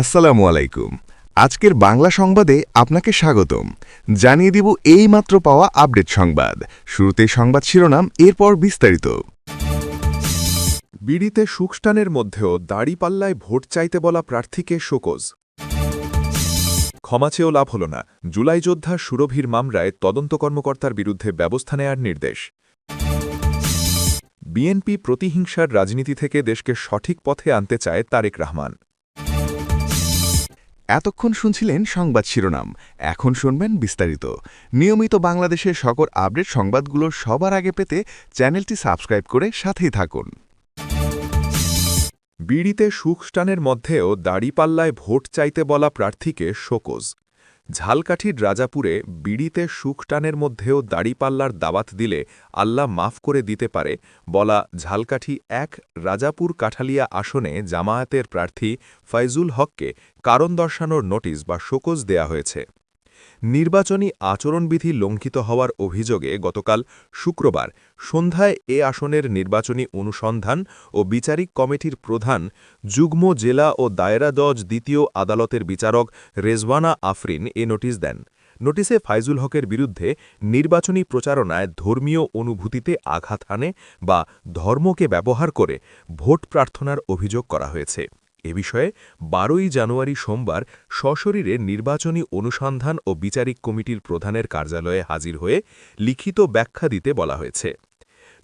আসসালামু আলাইকুম। আজকের বাংলা সংবাদে আপনাকে স্বাগতম। জানিয়ে দিব এই মাত্র পাওয়া আপডেট সংবাদ। শুরুতে সংবাদ শিরোনাম, এরপর বিস্তারিত। বিড়িতে সুকস্টানের মধ্যেও দাড়িপাল্লায় ভোট চাইতে বলা প্রার্থীকে শোকজ। ক্ষমা চেয়েও লাভ হল না। জুলাই যোদ্ধা সুরভীর মামলায় তদন্ত কর্মকর্তার বিরুদ্ধে ব্যবস্থা নেয়ার নির্দেশ। বিএনপি প্রতিহিংসার রাজনীতি থেকে দেশকে সঠিক পথে আনতে চায় তারেক রহমান। এতক্ষণ শুনছিলেন সংবাদ শিরোনাম। এখন শুনবেন বিস্তারিত। নিয়মিত বাংলাদেশের সকল আপডেট সংবাদগুলো সবার আগে পেতে চ্যানেলটি সাবস্ক্রাইব করে সাথেই থাকুন। বিড়িতে সুখস্টানের মধ্যেও দাড়িপাল্লায় ভোট চাইতে বলা প্রার্থীকে শোকজ। ঝালকাঠির রাজাপুরে বিড়িতে সুখটানের মধ্যেও দাড়িপাল্লার দাওয়াত দিলে আল্লাহ মাফ করে দিতে পারে বলা ঝালকাঠি এক রাজাপুর কাঠালিয়া আসনে জামায়াতের প্রার্থী ফয়জুল হককে কারণ দর্শানোর নোটিশ বা শোকজ দেয়া হয়েছে। নির্বাচনী আচরণবিধি লঙ্ঘিত হওয়ার অভিযোগে গতকাল শুক্রবার সন্ধ্যায় এ আসনের নির্বাচনী অনুসন্ধান ও বিচারিক কমিটির প্রধান যুগ্ম জেলা ও দায়রা দজ দ্বিতীয় আদালতের বিচারক রেজওয়ানা আফরিন এ নোটিশ দেন। নোটিশে ফাইজুল হকের বিরুদ্ধে নির্বাচনী প্রচারণায় ধর্মীয় অনুভূতিতে আঘাত আনে বা ধর্মকে ব্যবহার করে ভোট প্রার্থনার অভিযোগ করা হয়েছে। এ বিষয়ে বারোই জানুয়ারি সোমবার সশরীরে নির্বাচনী অনুসন্ধান ও বিচারিক কমিটির প্রধানের কার্যালয়ে হাজির হয়ে লিখিত ব্যাখ্যা দিতে বলা হয়েছে।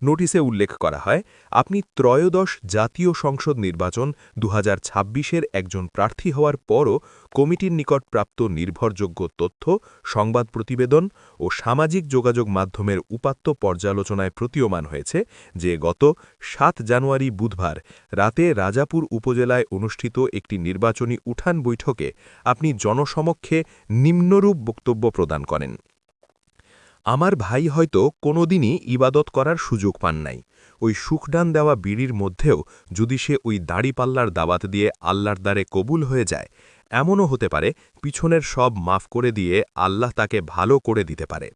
নোটিশে উল্লেখ করা হয়, আপনি ত্রয়োদশ জাতীয় সংসদ নির্বাচন দু এর একজন প্রার্থী হওয়ার পরও কমিটির নিকট প্রাপ্ত নির্ভরযোগ্য তথ্য, সংবাদ প্রতিবেদন ও সামাজিক যোগাযোগ মাধ্যমের উপাত্ত পর্যালোচনায় প্রতীয়মান হয়েছে যে গত সাত জানুয়ারি বুধবার রাতে রাজাপুর উপজেলায় অনুষ্ঠিত একটি নির্বাচনী উঠান বৈঠকে আপনি জনসমক্ষে নিম্নরূপ বক্তব্য প্রদান করেন। আমার ভাই হয়তো কোনোদিনই ইবাদত করার সুযোগ পান নাই। ওই সুখডান দেওয়া বিড়ির মধ্যেও যদি সে ওই দাড়িপাল্লার দাবাত দিয়ে আল্লাহর দ্বারে কবুল হয়ে যায়, এমনও হতে পারে পিছনের সব মাফ করে দিয়ে আল্লাহ তাকে ভালো করে দিতে পারে।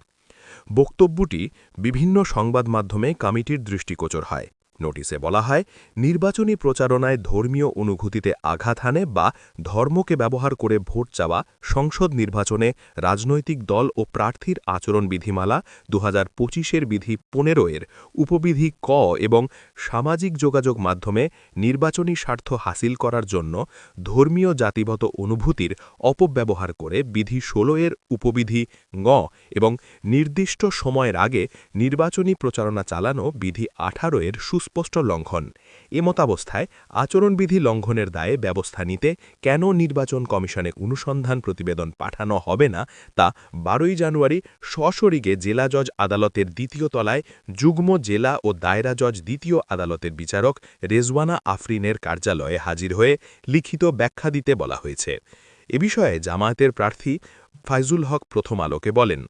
বক্তব্যটি বিভিন্ন সংবাদ মাধ্যমে কমিটির দৃষ্টিকোচর হয়। নোটিশে বলা হয়, নির্বাচনী প্রচারণায় ধর্মীয় অনুভূতিতে আঘাত হানে বা ধর্মকে ব্যবহার করে ভোট চাওয়া সংসদ নির্বাচনে রাজনৈতিক দল ও প্রার্থীর আচরণ বিধিমালা দু হাজার পঁচিশের বিধি পনেরো এর উপবিধি ক এবং সামাজিক যোগাযোগ মাধ্যমে নির্বাচনী স্বার্থ হাসিল করার জন্য ধর্মীয় জাতিগত অনুভূতির অপব্যবহার করে বিধি ষোলো এর উপবিধি ঙ এবং নির্দিষ্ট সময়ের আগে নির্বাচনী প্রচারণা চালানো বিধি আঠারো এর সুস্পষ্ট লঙ্ঘন। এমতাবস্থায় আচরণবিধি লঙ্ঘনের দায়ে ব্যবস্থা নিতে কেন নির্বাচন কমিশনে অনুসন্ধান প্রতিবেদন পাঠানো হবে না তা বারোই জানুয়ারি সশরীগে জেলা জজ আদালতের দ্বিতীয় তলায় যুগ্ম জেলা ও দায়রা জজ দ্বিতীয় আদালতের বিচারক রেজওয়ানা আফরিনের কার্যালয়ে হাজির হয়ে লিখিত ব্যাখ্যা দিতে বলা হয়েছে। এ বিষয়ে জামায়াতের প্রার্থী ফাইজুল হক প্রথম আলোকে বলেন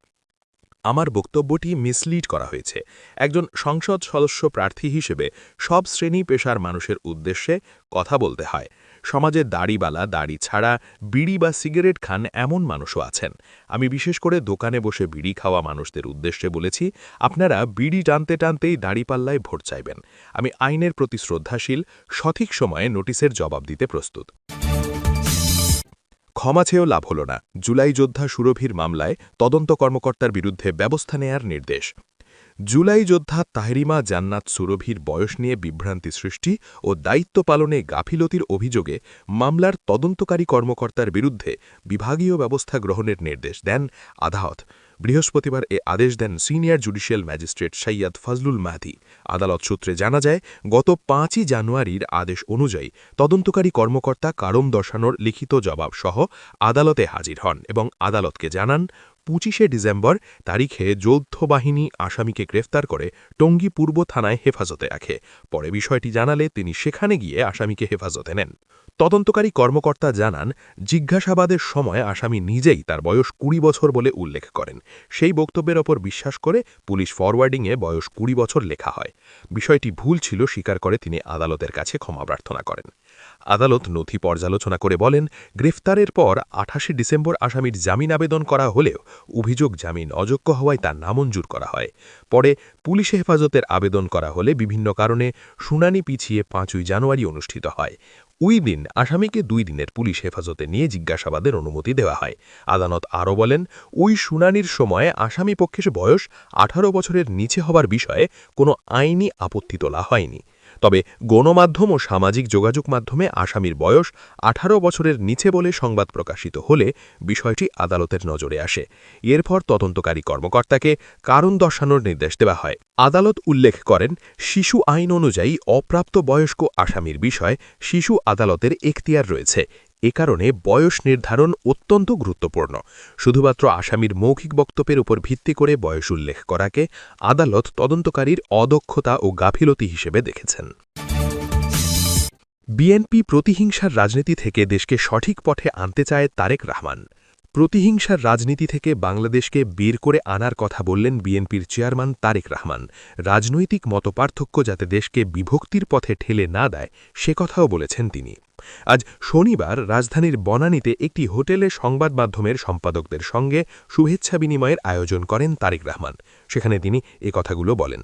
আমার বক্তব্যটি মিসলিড করা হয়েছে। একজন সংসদ সদস্য প্রার্থী হিসেবে সব শ্রেণি পেশার মানুষের উদ্দেশ্যে কথা বলতে হয়। সমাজে দাড়িবালা, দাড়ি ছাড়া, বিড়ি বা সিগারেট খান এমন মানুষও আছেন। আমি বিশেষ করে দোকানে বসে বিড়ি খাওয়া মানুষদের উদ্দেশ্যে বলেছি, আপনারা বিড়ি টানতে টানতেই দাড়িপাল্লায় ভোট চাইবেন। আমি আইনের প্রতি শ্রদ্ধাশীল, সঠিক সময়ে নোটিশের জবাব দিতে প্রস্তুত। ক্ষমা চেয়েও লাভ হল না। জুলাই যোদ্ধা সুরভীর মামলায় তদন্ত কর্মকর্তার বিরুদ্ধে ব্যবস্থা নেয়ার নির্দেশ। জুলাই যোদ্ধা তাহরিমা জান্নাত সুরভির বয়স নিয়ে বিভ্রান্তি সৃষ্টি ও দায়িত্ব পালনে গাফিলতির অভিযোগে মামলার তদন্তকারী কর্মকর্তার বিরুদ্ধে বিভাগীয় ব্যবস্থা গ্রহণের নির্দেশ দেন আদালত বৃহস্পতিবার এ আদেশ দেন senior judicial magistrate Syed Fazlul Mahdi. আদালত সূত্রে জানা যায়, গত পাঁচই জানুয়ারির আদেশ অনুযায়ী তদন্তকারী কর্মকর্তা কারম দর্শানোর লিখিত জবাবসহ আদালতে হাজির হন এবং আদালতকে জানান পঁচিশে ডিসেম্বর তারিখে যৌথ বাহিনী আসামিকে গ্রেফতার করে টঙ্গী পূর্ব থানায় হেফাজতে রাখে। পরে বিষয়টি জানালে তিনি সেখানে গিয়ে আসামিকে হেফাজতে নেন। তদন্তকারী কর্মকর্তা জানান, জিজ্ঞাসাবাদের সময় আসামি নিজেই তার বয়স কুড়ি বছর বলে উল্লেখ করেন। সেই বক্তব্যের ওপর বিশ্বাস করে পুলিশ ফরওয়ার্ডিংয়ে বয়স কুড়ি বছর লেখা হয়। বিষয়টি ভুল ছিল, স্বীকার করে তিনি আদালতের কাছে ক্ষমা প্রার্থনা করেন। আদালত নথি পর্যালোচনা করে বলেন, গ্রেফতারের পর আঠাশে ডিসেম্বর আসামির জামিন আবেদন করা হলেও অভিযোগ জামিন অযোগ্য হওয়ায় তা নামঞ্জুর করা হয়। পরে পুলিশে হেফাজতের আবেদন করা হলে বিভিন্ন কারণে শুনানি পিছিয়ে পাঁচই জানুয়ারি অনুষ্ঠিত হয়। ওই দিন আসামিকে দুই দিনের পুলিশ হেফাজতে নিয়ে জিজ্ঞাসাবাদের অনুমতি দেওয়া হয়। আদালত আরও বলেন, ওই শুনানির সময় আসামি পক্ষের বয়স আঠারো বছরের নিচে হবার বিষয়ে কোনো আইনি আপত্তি তোলা হয়নি। তবে গণমাধ্যম ও সামাজিক যোগাযোগ মাধ্যমে আসামির বয়স আঠারো বছরের নিচে বলে সংবাদ প্রকাশিত হলে বিষয়টি আদালতের নজরে আসে। এরপর তদন্তকারী কর্মকর্তাকে কারণ দর্শানোর নির্দেশ দেওয়া হয়। আদালত উল্লেখ করেন, শিশু আইন অনুযায়ী অপ্রাপ্ত বয়স্ক আসামির বিষয় শিশু আদালতের এখতিয়ার রয়েছে। এ কারণে বয়স নির্ধারণ অত্যন্ত গুরুত্বপূর্ণ। শুধুমাত্র আসামির মৌখিক বক্তব্যের উপর ভিত্তি করে বয়স উল্লেখ করাকে আদালত তদন্তকারীর অদক্ষতা ও গাফিলতি হিসেবে দেখেছেন। বিএনপি প্রতিহিংসার রাজনীতি থেকে দেশকে সঠিক পথে আনতে চায় তারেক রহমান। প্রতিহিংসার রাজনীতি থেকে বাংলাদেশকে বের করে আনার কথা বললেন বিএনপির চেয়ারম্যান তারেক রহমান। রাজনৈতিক মতপার্থক্য যাতে দেশকে বিভক্তির পথে ঠেলে না দেয়, সে কথাও বলেছেন তিনি। আজ শনিবার রাজধানীর বনানীতে একটি হোটেলে সংবাদ মাধ্যমের সম্পাদকদের সঙ্গে শুভেচ্ছা বিনিময়ের আয়োজন করেন তারেক রহমান। সেখানে তিনি এ কথাগুলো বলেন।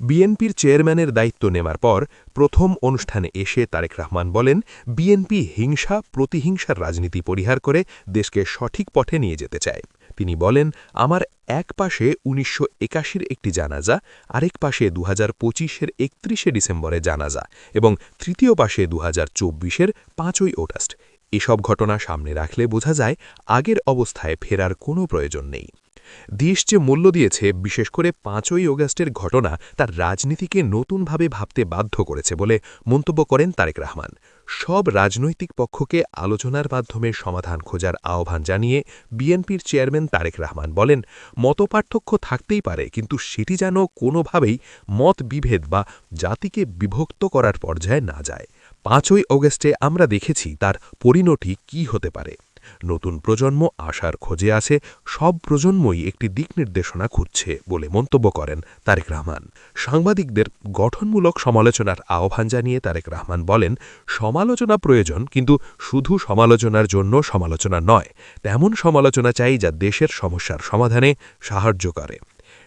বিএনপির চেয়ারম্যানের দায়িত্ব নেওয়ার পর প্রথম অনুষ্ঠানে এসে তারেক রহমান বলেন, বিএনপি হিংসা, প্রতিহিংসার রাজনীতি পরিহার করে দেশকে সঠিক পথে নিয়ে যেতে চায়। তিনি বলেন, আমার এক পাশে উনিশশো একাশির একটি জানাজা, আরেক পাশে দু হাজার পঁচিশের একত্রিশে ডিসেম্বরে জানাজা এবং তৃতীয় পাশে দু হাজার চব্বিশের পাঁচই অগাস্ট। এসব ঘটনা সামনে রাখলে বোঝা যায়, আগের অবস্থায় ফেরার কোনো প্রয়োজন নেই। দেশ যে মূল্য দিয়েছে, বিশেষ করে পাঁচই অগাস্টের ঘটনা, তার রাজনীতিকে নতুনভাবে ভাবতে বাধ্য করেছে বলে মন্তব্য করেন তারেক রহমান। সব রাজনৈতিক পক্ষকে আলোচনার মাধ্যমে সমাধান খোঁজার আহ্বান জানিয়ে বিএনপির চেয়ারম্যান তারেক রহমান বলেন, মতপার্থক্য থাকতেই পারে, কিন্তু সেটি যেন কোনোভাবেই মত বিভেদ বা জাতিকে বিভক্ত করার পর্যায়ে না যায়। পাঁচই অগস্টে আমরা দেখেছি তার পরিণতি কি হতে পারে। নতুন প্রজন্ম আশার খোঁজে আছে, সব প্রজন্মই একটি দিক নির্দেশনা খুঁজছে বলে মন্তব্য করেন তারেক রহমান। সাংবাদিকদের গঠনমূলক সমালোচনার আহ্বান জানিয়ে তারেক রহমান বলেন, সমালোচনা প্রয়োজন, কিন্তু শুধু সমালোচনার জন্য সমালোচনা নয়, তেমন সমালোচনা চাই যা দেশের সমস্যার সমাধানে সাহায্য করে।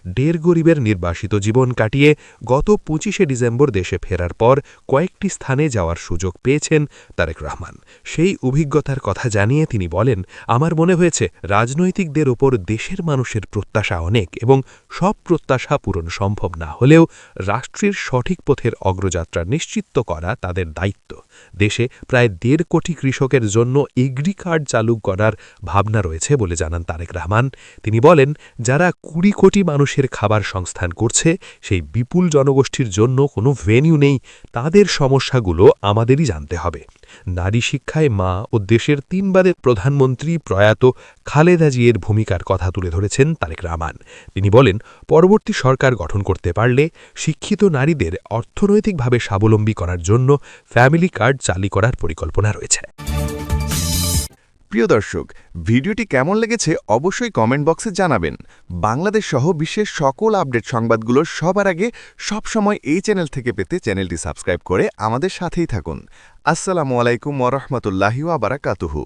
দেড় গরিবের নির্বাসিত জীবন কাটিয়ে গত পঁচিশে ডিসেম্বর দেশে ফেরার পর কয়েকটি স্থানে যাওয়ার সুযোগ পেয়েছেন তারেক রহমান। সেই অভিজ্ঞতার কথা জানিয়ে তিনি বলেন, আমার মনে হয়েছে রাজনৈতিকদের ওপর দেশের মানুষের প্রত্যাশা অনেক এবং সব প্রত্যাশা পূরণ সম্ভব না হলেও রাষ্ট্রের সঠিক পথের অগ্রযাত্রা নিশ্চিত করা তাদের দায়িত্ব। দেশে প্রায় দেড় কোটি কৃষকের জন্য এগ্রি কার্ড চালু করার ভাবনা রয়েছে বলে জানান তারেক রহমান। তিনি বলেন, যারা কুড়ি কোটি মানুষের খাবার সংস্থান করছে, সেই বিপুল জনগোষ্ঠীর জন্য কোনো ভেন্যু নেই, তাদের সমস্যাগুলো আমাদেরই জানতে হবে। নারী শিক্ষায় মা ও দেশের তিনবারের প্রধানমন্ত্রী প্রয়াত খালেদা জিয়ের ভূমিকার কথা তুলে ধরেছেন তারেক রামান তিনি বলেন, পরবর্তী সরকার গঠন করতে পারলে শিক্ষিত নারীদের অর্থনৈতিকভাবে স্বাবলম্বী করার জন্য ফ্যামিলি কার্ড চালু করার পরিকল্পনা রয়েছে। প্রিয় দর্শক, ভিডিওটি কেমন লেগেছে অবশ্যই কমেন্ট বক্সে জানাবেন। বাংলাদেশ সহ বিশ্বের সকল আপডেট সংবাদগুলো সবার আগে সবসময় এই চ্যানেল থেকে পেতে চ্যানেলটি সাবস্ক্রাইব করে আমাদের সাথেই থাকুন। আসসালামু আলাইকুম ওরহমতুল্লাহি বারাকাতুহু।